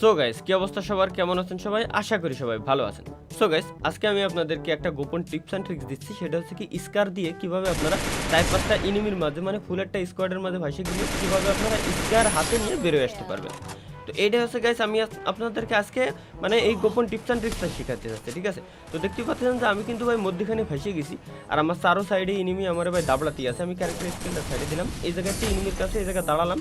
So guys কি অবস্থা সবার? কেমন আছেন সবাই? আশা করি সবাই ভালো আছেন। সো গাইস আজকে আমি আপনাদেরকে একটা গোপন টিপস অ্যান্ড ট্রিক্স দিচ্ছি। সেটা হচ্ছে কি স্কার দিয়ে কীভাবে আপনারা চার পাঁচটা ইনিমির মাঝে মানে ফুল একটা স্কোয়াডের মাঝে ভাসিয়ে গিয়ে কীভাবে আপনারা স্কার হাতে নিয়ে বেরোয় আসতে পারবেন। তো এইটা হচ্ছে গাইস আমি আপনাদেরকে আজকে মানে এই গোপন টিপস অ্যান্ড ট্রিক্সটা শেখাতে যাচ্ছে, ঠিক আছে? তো দেখতে পাচ্ছেন যে আমি কিন্তু ভাই মধ্যখানে ফেসে গেছি, আর আমার চারো সাইডে ইনিমি আমার ভাই দাবলাতি আছে, আমি ক্যারেক্টার স্কিলটা সাইডে দিলাম, এই জায়গাতে ইনিমির কাছে এই জায়গায় দাঁড়ালাম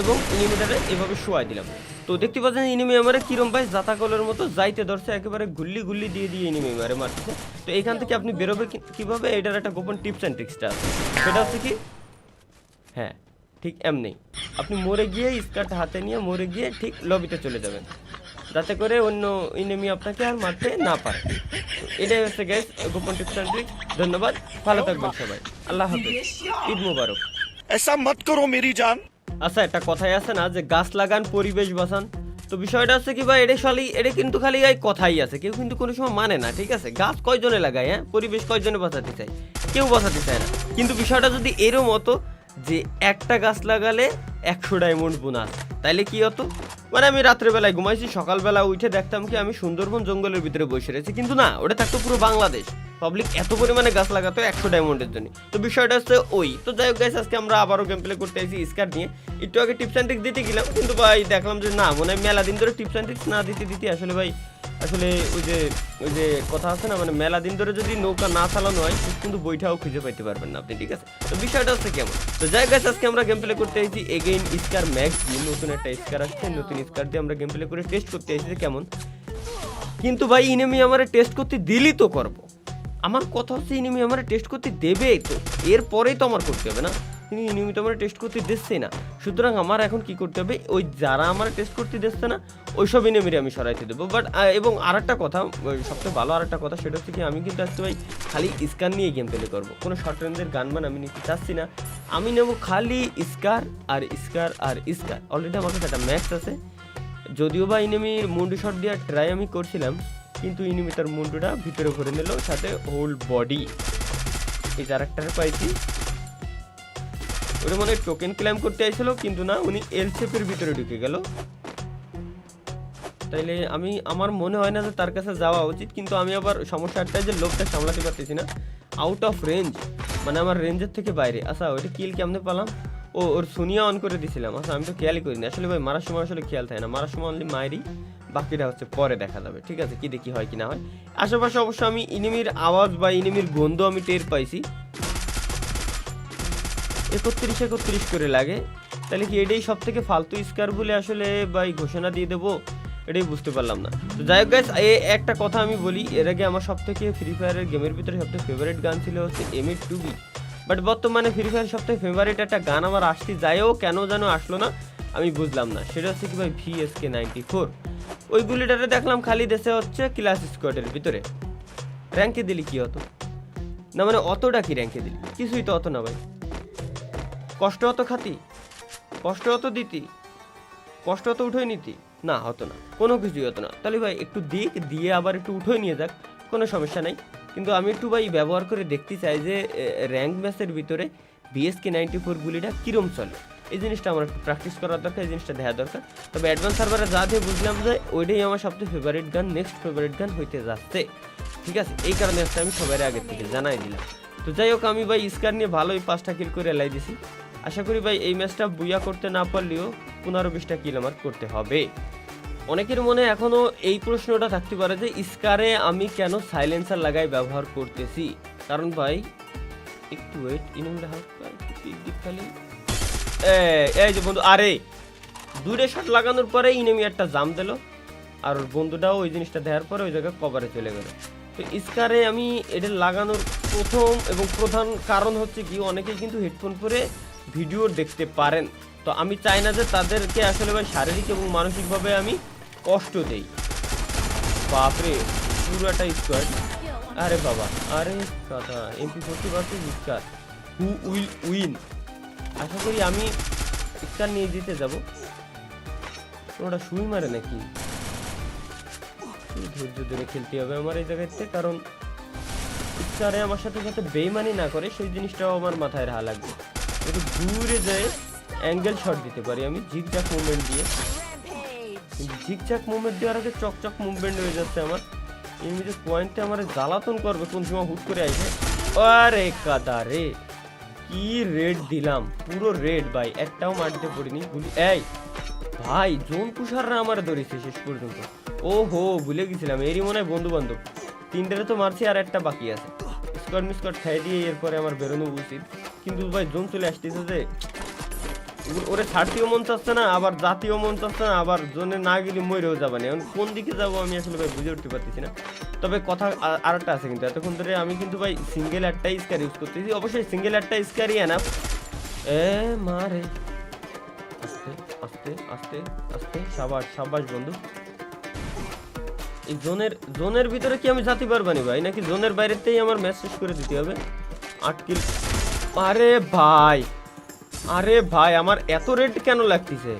এবং ইনিমিটারে এভাবে শোয়াই দিলাম। তো দেখতে পাচ্ছেন ইনিমি আমার কিরম ভাই জাতাকলের মতো যাইতে ধরছে, একেবারে গুল্লি গুল্লি দিয়ে দিয়ে ইনিমি মারে মারতেছে তো এইখান থেকে আপনি বেরোবে কীভাবে? এটার একটা গোপন টিপস অ্যান্ড ট্রিক্সটা আছে। সেটা হচ্ছে কি? হ্যাঁ। ঠিক এমনি। আপনি মরে গিয়ে স্কার্ট হাতে নিয়ে মরে গিয়ে ঠিক লবিতে চলে যাবেন। যাতে করে অন্য ইনেমি আপনাকে আর মারতে না পারে। এটাই হচ্ছে গ্যাস গোপন টিপস ধন্যবাদ ভালো থাকবেন সবাই। আল্লাহ হাফিজ। ঈদ মুবারক। এসা মত করো মেরি জান আচ্ছা একটা কথাই আছে না যে গাছ লাগান পরিবেশ বাঁচান। তো বিষয়টা হচ্ছে কি ভাই এটা খালি এটা কিন্তু খালি এই কথাই আছে। কেউ কিন্তু কোনো সময় মানে না ঠিক আছে? গাছ কয়জনে লাগায় হ্যাঁ? পরিবেশ কয়জনে বাঁচাতে চায়? কেউ বাঁচাতে চায় না। কিন্তু বিষয়টা যদি এরও মতো যে একটা গাছ লাগালে একশো ডায়মন্ড বোনাস। তাইলে কি হতো? মানে আমি রাত্রেবেলায় ঘুমাইছি, সকালবেলা উঠে দেখতাম কি আমি সুন্দরবন জঙ্গলের ভিতরে বসে রয়েছি। কিন্তু না, ওটা থাকতো পুরো বাংলাদেশ। পাবলিক এত পরিমাণে গাছ লাগাতো একশো ডায়মন্ডের জন্য। তো বিষয়টা হচ্ছে ওই। তো যাই হোক গাইস আজকে আমরা আবারও গেম প্লে করতে আসি স্কার নিয়ে। একটু আগে টিপস দিতে গেলাম, কিন্তু ভাই দেখলাম যে না, মনে হয় মেলা দিন ধরে টিপস না দিতে দিতে আসলে ভাই আসলে ওই যে ওই যে কথা আছে না মানে মেলা দিন ধরে যদি নৌকা না চালানো হয় কিন্তু বইটাও খুঁজে পাইতে পারবেন না আপনি, ঠিক আছে? তো বিষয়টা হচ্ছে কেমন? তো যাই গাছ আজকে আমরা গেম প্লে করতে এসেছি। এগেইন স্কার ম্যাক্স দিয়ে নতুন একটা স্কার আসছে, নতুন স্কার দিয়ে আমরা গেম প্লে করে টেস্ট করতে এসেছি, কেমন? কিন্তু ভাই ইনেমি আমার টেস্ট করতে দিলি তো করব। আমার কথা হচ্ছে ইনিমি আমার টেস্ট করতে দেবে তো। এরপরেই তো আমার করতে হবে না? কিন্তু নিয়মিত আমার টেস্ট করতে দিচ্ছে না। সুতরাং আমার এখন কি করতে হবে, ওই যারা আমার টেস্ট করতে দিচ্ছে না ওই সব ইনিমিরে আমি সরাইতে দেবো। বাট এবং আর একটা কথা সবচেয়ে ভালো আর একটা কথা, সেটা হচ্ছে কি, আমি কিন্তু আজকে ভাই খালি স্কার নিয়ে গেম প্লে করব। কোনো শর্ট রেঞ্জের গান বান আমি নিতে চাচ্ছি না। আমি নেব খালি স্কার আর স্কার আর স্কার অলরেডি আমার কাছে একটা ম্যাক্স আছে। যদিও বা ইনিমির মুন্ডু শট দেওয়ার ট্রাই আমি করছিলাম, কিন্তু ইনিমি তার মুন্ডুটা ভিতরে ভরে নিল, সাথে হোল বডি এই ক্যারেক্টার পাইছি। ওটা মনে টোকেন ক্লেম করতে আইছিল, কিন্তু না, উনি এল শেপের ভিতরে ঢুকে গেল। তাইলে আমি, আমার মনে হয় না যে তার কাছে যাওয়া উচিত, কিন্তু আমি আবার সমস্যা একটাই যে লোকটা সামলাতে পারতেছি না। আউট অফ রেঞ্জ মানে আমার রেঞ্জের থেকে বাইরে। আচ্ছা ওইটা কিল কেমনে পেলাম? ও, ওর সুনিয়া অন করে দিছিলাম। আচ্ছা আমি তো খেয়ালই করিনি আসলে ভাই, মারার সময় আসলে খেয়াল থাকে না। মারার সময় অনলি মায়েরই বাকিটা হচ্ছে পরে দেখা যাবে। ঠিক আছে, কি দেখি হয় কি না হয়। আশেপাশে অবশ্য আমি ইনিমির আওয়াজ বা ইনিমির গন্ধ আমি টের পাইছি। একত্রিশ একত্রিশ করে লাগে। তাহলে কি এটাই সব থেকে ফালতু স্কোয়ার বলে আসলে ভাই ঘোষণা দিয়ে দেবো? এটাই বুঝতে পারলাম না। তো যাই হোক গাইস এ একটা কথা আমি বলি, এর আগে আমার সব থেকে ফ্রি ফায়ারের গেমের ভিতরে সবথেকে ফেভারিট গান ছিল হচ্ছে M A to B but বর্তমানে ফ্রি ফায়ার সবথেকে ফেভারিট একটা গান আমার আসতে যায়ও কেন যেন আসলো না, আমি বুঝলাম না। সেটা হচ্ছে কি ভাই ভিএসকে নাইনটি ফোর ওই গুলিটারে দেখলাম খালি দেশে হচ্ছে ক্লাস স্কোয়াডের ভিতরে। র্যাঙ্কে দিলি কি হতো না মানে অতটা কি র্যাঙ্কে দিলি? কিছুই তো অত না ভাই। কষ্ট হতো খাতি? কষ্ট হতো দিতি? কষ্ট হতো উঠে নিতি? না, হতো না। কোনো কিছুই হতো না। তাহলে ভাই, একটু দিক, দিয়ে আবার একটু উঠে নিয়ে যাক, কোনো সমস্যা নাই। কিন্তু আমি একটু ভাই ব্যবহার করে দেখতে চাই যে র্যাঙ্ক ম্যাচের ভিতরে বিএসকে নাইনটি ফোর গুলিটা কীরম চলে? এই জিনিসটা আমার একটু প্র্যাকটিস করার দরকার, এই জিনিসটা দেখা দরকার। তবে অ্যাডভান্স সার্ভারে যা দিয়ে বুঝলাম যে, ওইটাই আমার সবচেয়ে ফেভারিট গান নেক্সট ফেভারিট গান হইতে যাচ্ছে। ঠিক আছে? এই কারণে আমি সবার আগের থেকে জানাই দিলাম। তো যাই হোক, আমি ভাই স্কার নিয়ে ভালোই পাঁচটা কিল করে এলাই দিছি। আশা করি ভাই এই ম্যাচটা বুইয়া করতে না পারলেও পনেরো বিশটা কিল আমার করতে হবে। অনেকের মনে এখনও এই প্রশ্নটা থাকতে পারে যে স্কারে আমি কেন সাইলেন্সার লাগাই ব্যবহার করতেছি? কারণ ভাই একটু ওয়েট দিক খালি। এই, যে বন্ধু আরে দূরে শট লাগানোর পরে ইনেমি একটা জাম দিল। আর ওর বন্ধুটাও ওই জিনিসটা দেওয়ার পরে ওই জায়গায় কভারে চলে গেল। তো স্কারে আমি এটা লাগানোর প্রথম এবং প্রধান কারণ হচ্ছে কি অনেকে কিন্তু হেডফোন পরে ভিডিও দেখতে পারেন। তো আমি চাই না যে তাদেরকে আসলে ভাই শারীরিক এবং মানসিকভাবে আমি কষ্ট দেই। বাপরে পুরোটা স্কোয়াড আরে বাবা, আরে কথা MP forty versus SCAR who will win আশা করি আমি স্কার নিয়ে দিতে যাব। ওটা শুই মারে নাকি? ধৈর্য ধরে খেলতে হবে আমার এই জায়গাতে? কারণ স্কারে আমার সাথে যাতে বেইমানি না করে, সেই জিনিসটাও আমার মাথায় রাখা লাগবে। একটু দূরে যায় অ্যাঙ্গেল শট দিতে পারি আমি জিগজ্যাক মুভমেন্ট দিয়ে। ঝিকঝাক মুভমেন্ট দেওয়ার আগে চকচক মুভমেন্ট হয়ে যাচ্ছে আমার। এমনি যে পয়েন্টে আমার জ্বালাতন করবে, কোন সময় হুট করে আসে আরে কাদা রে, কি রেড দিলাম, পুরো রেড ভাই, একটাও মাটিতে পড়িনি গুলি এই, ভাই, জোন পুষাররা আমার ধরেছে শেষ পর্যন্ত। ও হো ভুলে গেছিলাম, এরই মনে হয় বন্ধু বান্ধব তিনটারে তো মারছি আর একটা বাকি আছে। স্কট মিসকট খাই দিয়ে এরপরে আমার বেরোনো উচিত। কিন্তু ভাই জোন চলে আসতেছে যে। ওরে ছাড়তেও মন চাচ্ছে না, আবার জাতীয় মন চাচ্ছে না, আবার জোনে না গেলে মরেও যাবে না। এখন কোন দিকে যাব আমি আসলে ভাই বুঝে উঠতে পারতেছি না। তবে কথা আর একটা আছে কিন্তু, এতক্ষণ ধরে আমি কিন্তু ভাই সিঙ্গেল একটা স্কার ইউজ করতেছি। অবশ্যই সিঙ্গেল একটা স্কারই এনা এ মারে আস্তে আস্তে আস্তে আস্তে, সাবাস সাবাস বন্ধু। এই জোনের জোনের ভিতরে কি আমি যেতে পারবানি ভাই? নাকি জোনের বাইরেতেই আমার ম্যাচ শেষ করে দিতে হবে? আট কিল আরে ভাই আরে ভাই, আমার এত রেট কেন লাগতেছে?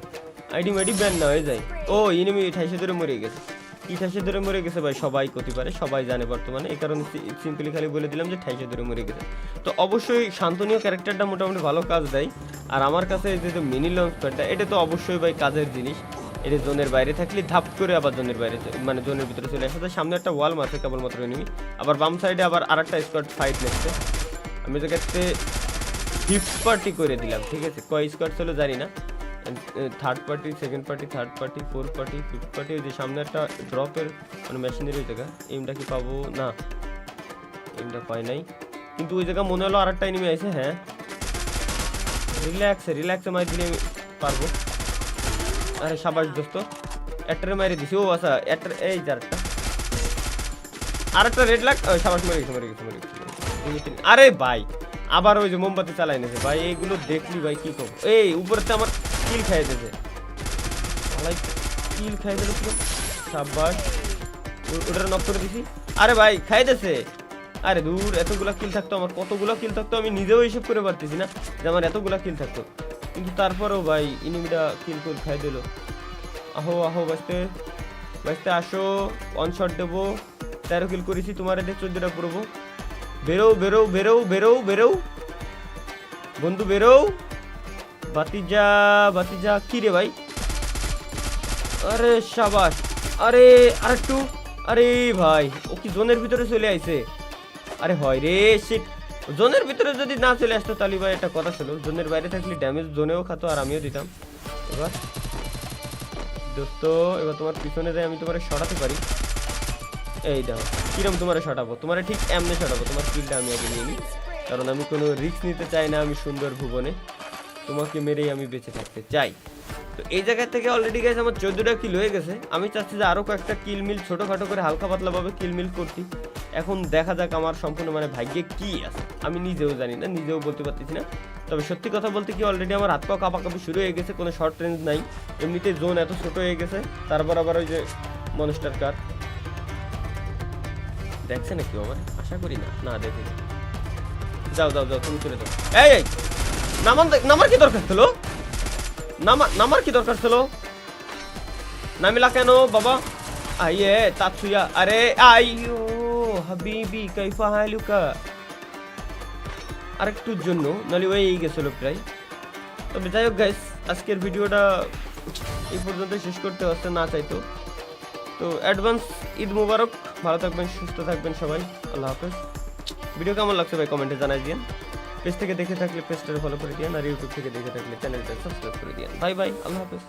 আইডি মাইডি ব্যান না হয়ে যায়। ও ইনিমি ঠাইসে ধরে মরে গেছে। কি ঠাইসে ধরে মরে গেছে ভাই, সবাই করতে পারে, সবাই জানে বর্তমানে। এই কারণে সিম্পলি খালি বলে দিলাম যে ঠাইসে ধরে মরে গেছে। তো অবশ্যই শান্তনীয় ক্যারেক্টারটা মোটামুটি ভালো কাজ দেয়। আর আমার কাছে যে মিনি লঞ্চ প্যাডটা এটা তো অবশ্যই ভাই কাজের জিনিস। এটা জোনের বাইরে থাকলে ধাপ করে আবার জোনের বাইরে মানে জোনের ভিতরে চলে আসে। সামনে একটা ওয়াল মারছে কেবলমাত্র এনিমি আবার বাম সাইডে আবার আরেকটা স্কোয়াড ফাইট নেচ্ছে আমি তো ক্ষেত্রে ফিফথ পার্টি করে দিলাম, ঠিক আছে? কয় স্কোয়াড ছিল জানি না। Third party second party third party fourth party fifth party ওই যে সামনে একটা ড্রপের মানে মেশিনের ওই জায়গা এমটা কি পাবো? না। এমটা পাই নাই। কিন্তু ওই জায়গা মনে হলো আরেকটা এনিমি আছে হ্যাঁ। রিল্যাক্সে রিল্যাক্সে মার দিলে আমি পারব। আরে সাবাস দোস্ত একটারে মারি দিছি। ও আচ্ছা একটা এই যারটা আরেকটা। রেড লাগ সাবাস, মরে গেছে মরে গেছে মরে গেছে। আরে ভাই। আবার ওই যে মোমবাতি চালাই নিয়েছে। ভাই এইগুলো দেখলি ভাই কি করব? এই উপরেতে আমার কিল খাই দিয়েছে কিল খাই দিল ও- ওটারে নক করে দিছি। আরে ভাই খাই দিয়েছে। আরে দূর, এতগুলা কিল থাকতো আমার। কতগুলো কিল থাকতো আমি নিজেও হিসেব করে পারতেছি না যে আমার এতগুলা কিল থাকতো। কিন্তু তারপরেও ভাই, ইনিমিটা কিল করে খাই দিল। আহো আহো, বাঁচতে। বাঁচতে আসো। অন শট দেবো। তেরো কিল করেছি, তোমার এতে চোদ্দটা পড়ব বেরো বেরো বেরো বেরো বেরো। বন্ধু, বেরো। বাতিজা বাতিজা কি রে ভাই? আরে সাবাস। আরে, আরেকটু। আরে ভাই, ও কি জোনের ভিতরে চলে আইছে? আরে হয় রে শিট জোনের ভিতরে যদি না চলে আসতো তাহলে ভাই একটা কথা ছিল জোনের বাইরে থাকলে ড্যামেজ জোনেও খাতো আর আমিও দিতাম। এবার দোস্ত, এবার তোমার পিছনে যাই, আমি তোমার সরাতে পারি। এই দাও কিরম তোমার সরাবো তোমার ঠিক এমনি সরাবো তোমার কিলটা আমি আগে নিয়ে নিই। কারণ আমি কোনো রিস্ক নিতে চাই না আমি সুন্দর ভুবনে। তোমাকে মেরেই আমি বেঁচে থাকতে চাই। তো এই জায়গা থেকে অলরেডি গেছে আমার চোদ্দোটা কিল হয়ে গেছে। আমি চাচ্ছি যে আরও কয়েকটা কিল মিল ছোটোখাটো করে হালকা পাতলাভাবে কিল মিল করতি। এখন দেখা যাক আমার সম্পূর্ণ মানে ভাগ্যে কি আছে। আমি নিজেও জানি না, নিজেও বলতে পারতেছি না। তবে সত্যি কথা বলতে কি অলরেডি আমার হাত পা কাঁপাকাঁপি শুরু হয়ে গেছে, কোনো শর্ট রেঞ্জ নাই। এমনিতে জোন এত ছোট হয়ে গেছে, তারপর আবার ওই যে মনস্টার কার দেখছে নাকি ও আমার আশা করি না না দেখি যাও যাও যাও তুমি চলে যাও এই এই নামান নামার কি দরকার ছিল নামা নামার কি দরকার ছিল নামিলা কেন বাবা আইয়ে তাতসুয়া আরে আইয়ো হাবিবি কাইফা হালুকা আরেকটুর জন্য নাহলে ওই গেছিল প্রায় তবে যাই হোক গাইস আজকের ভিডিওটা এই পর্যন্ত শেষ করতে হচ্ছে না চাইতো তো অ্যাডভান্স ঈদ মুবারক, ভালো থাকবেন, সুস্থ থাকবেন সবাই, আল্লাহ হাফেজ। ভিডিও কেমন লাগছে ভাই কমেন্টে জানাই দিন পেজ থেকে দেখে থাকলে পেজটা ফলো করে দিন আর ইউটিউব থেকে দেখে থাকলে চ্যানেলটা সাবস্ক্রাইব করে দিন বাই বাই আল্লাহ হাফেজ।